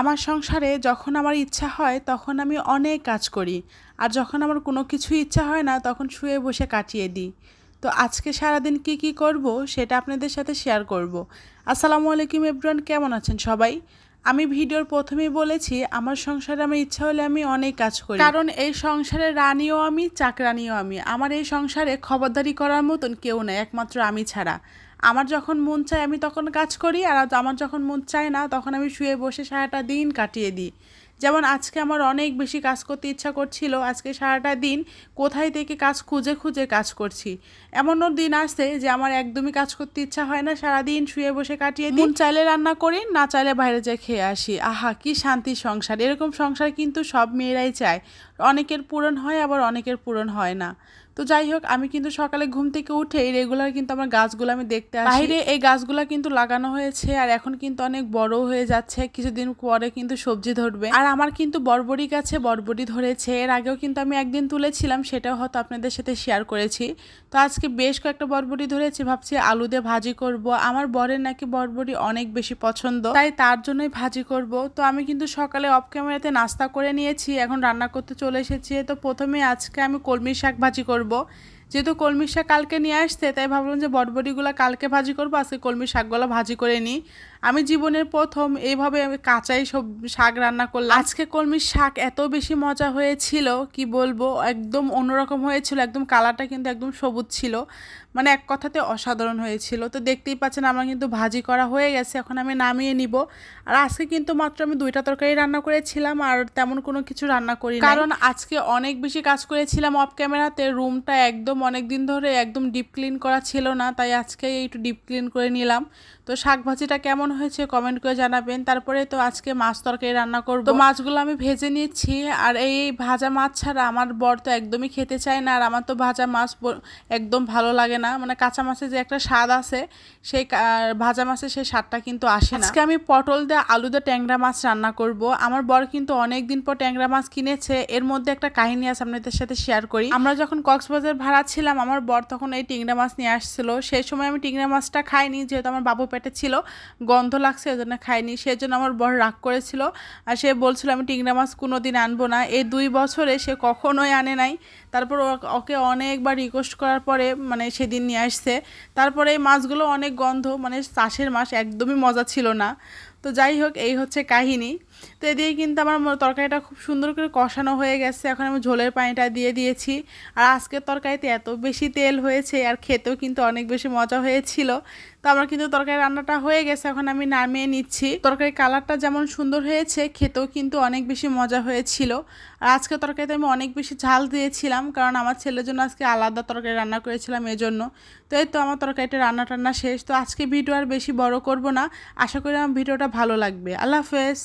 আমার সংসারে যখন আমার ইচ্ছা হয়, তখন আমি অনেক কাজ করি। আর যখন আমার কোনো কিছু ইচ্ছা হয় না, তখন শুয়ে বসে কাটিয়ে দিই। তো আজকে সারাদিন কি কি করব, সেটা আপনাদের সাথে শেয়ার করব। আসসালামু আলাইকুম এভরিওয়ান, কেমন আছেন সবাই? আমি ভিডিওর প্রথমেই বলেছি, আমার সংসারে আমার ইচ্ছা হলে আমি অনেক কাজ করি। কারণ এই সংসারে রানীও আমি, চাকরানিও আমি। আমার এই সংসারে খবরদারি করার মতন কেউ নেই, একমাত্র আমি ছাড়া। আমার যখন মন চায় আমি তখন কাজ করি, আর আমার যখন মন চায় না, তখন আমি শুয়ে বসে সারাটা দিন কাটিয়ে দিই। যেমন আজকে আমার অনেক বেশি কাজ করতে ইচ্ছা করছিল, আজকে সারাটা দিন কোথায় থেকে কাজ খুঁজে খুঁজে কাজ করছি। এমনও দিন আসছে যে আমার একদমই কাজ করতে ইচ্ছা হয় না, সারাদিন শুয়ে বসে কাটিয়ে দিন চাইলে রান্না করি, না চাইলে বাইরে যেয়ে খেয়ে আসি। আহা, কি শান্তি সংসার। এরকম সংসার কিন্তু সব মেয়েরাই চায়। অনেকের পূরণ হয়, আবার অনেকের পূরণ হয় না। তো যাই হোক, আমি কিন্তু সকালে ঘুম থেকে উঠে রেগুলার কিন্তু আমার গাছগুলো আমি দেখতে আসি। বাইরে এই গাছগুলো কিন্তু লাগানো হয়েছে, আর এখন কিন্তু অনেক বড় হয়ে যাচ্ছে, কিছুদিন পরে কিন্তু সবজি ধরবে। আর আমার কিন্তু বরবরি গাছে বরবরি ধরেছে, এর আগেও কিন্তু আমি একদিন তুলেছিলাম, সেটাও হয়তো আপনাদের সাথে শেয়ার করেছি। তো আজকে বেশ কয়েকটা বরবরি ধরেছি, ভাবছি আলু দিয়ে ভাজি করব। আমার বরের নাকি বরবরি অনেক বেশি পছন্দ, তাই তার জন্যই ভাজি করব। তো আমি কিন্তু সকালে অফ ক্যামেরাতে নাস্তা করে নিয়েছি, এখন রান্না করতে চলে এসেছি, তো প্রথমে আজকে আমি কলমি শাক ভাজি করব। যেহেতু কলমি শাক কালকে নিয়ে আসছে, তাই ভাবলাম যে বটবটিগুলো কালকে ভাজি করব, আজকে কলমি শাকগুলো ভাজি করে নিই। আমি জীবনের প্রথম এইভাবে আমি কাঁচাই সব শাক রান্না করলাম। আজকে কলমির শাক এত বেশি মজা হয়েছিল, কি বলব? একদম অন্যরকম হয়েছিল, একদম কালারটা কিন্তু একদম সবুজ ছিল। মানে এক কথাতে অসাধারণ হয়েছিল। তো দেখতেই পাচ্ছেন আমার কিন্তু ভাজি করা হয়ে গেছে, এখন আমি নামিয়ে নিব। আর আজকে কিন্তু মাত্র আমি দুইটা তরকারি রান্না করেছিলাম, আর তেমন কোনো কিছু রান্না করি কারণ আজকে অনেক বেশি কাজ করেছিলাম অফ ক্যামেরাতে রুমটা একদম অনেক দিন ধরে একদম ডিপ ক্লিন করা ছিল না, তাই আজকে একটু ডিপ ক্লিন করে নিলাম। তো শাক ভাজিটা কেমন হয়েছে কমেন্ট করে জানাবেন। তারপরে তো আজকে মাছ তরকারি রান্না করব। তো মাছগুলো আমি ভেজে নিচ্ছি আর এই ভাজা মাছ ছাড়া আমার বর তো একদমই খেতে চায় না আর আমার তো ভাজা মাছ একদম ভালো লাগে না। মানে কাঁচা মাছের যে একটা স্বাদ আছে সেই ভাজা মাছের সেই স্বাদটা কিন্তু আসে না। আজকে আমি পটল দিয়ে আলু দিয়ে ট্যাংরা মাছ রান্না করব। আমার বর কিন্তু অনেক দিন পর ট্যাংরা মাছ কিনেছে। এর মধ্যে একটা কাহিনী আছে আপনাদের সাথে শেয়ার করি। আমরা যখন কক্সবাজার ভাড়া ছিলাম আমার বর তখন এই টিংরা মাছ নিয়ে আসছিল। সেই সময় আমি টিংরা মাছটা খাইনি যেহেতু আমার বাবু পেটে ছিল। গন্ধ লাগছে ওই জন্য খাইনি। সেই জন্য আমার বর রাগ করেছিল আর সে বলছিল, আমি টিংরা মাছ কোনো দিন আনব না। এই দুই বছরে সে কখনোই আনে নাই। তারপর ওকে অনেকবার রিকোয়েস্ট করার পরে মানে সেদিন নিয়ে আসছে। তারপরে এই মাছগুলো অনেক গন্ধ মানে চাষের মাছ, একদমই মজা ছিল না। তো যাই হোক, এই হচ্ছে কাহিনী। তো এদিকে কিন্তু আমার তরকারিটা খুব সুন্দর করে কষানো হয়ে গেছে। এখন আমি ঝোলের পানিটা দিয়ে দিয়েছি। আর আজকের তরকারিতে এত বেশি তেল হয়েছে আর খেতেও কিন্তু অনেক বেশি মজা হয়েছিল। তো আমার কিন্তু তরকারি রান্নাটা হয়ে গেছে। এখন আমি নামিয়ে নিচ্ছি। তরকারি কালারটা যেমন সুন্দর হয়েছে, খেতেও কিন্তু অনেক বেশি মজা হয়েছিল। আর আজকে তরকারিতে আমি অনেক বেশি ঝাল দিয়েছিলাম, কারণ আমার ছেলের জন্য আজকে আলাদা তরকারি রান্না করেছিলাম এজন্য। তো এই তো আমার তরকারিটা রান্না টান্না শেষ। তো আজকে ভিডিও আর বেশি বড় করব না। আশা করি আমার ভিডিওটা ভালো লাগবে। আল্লাহ হাফেজ।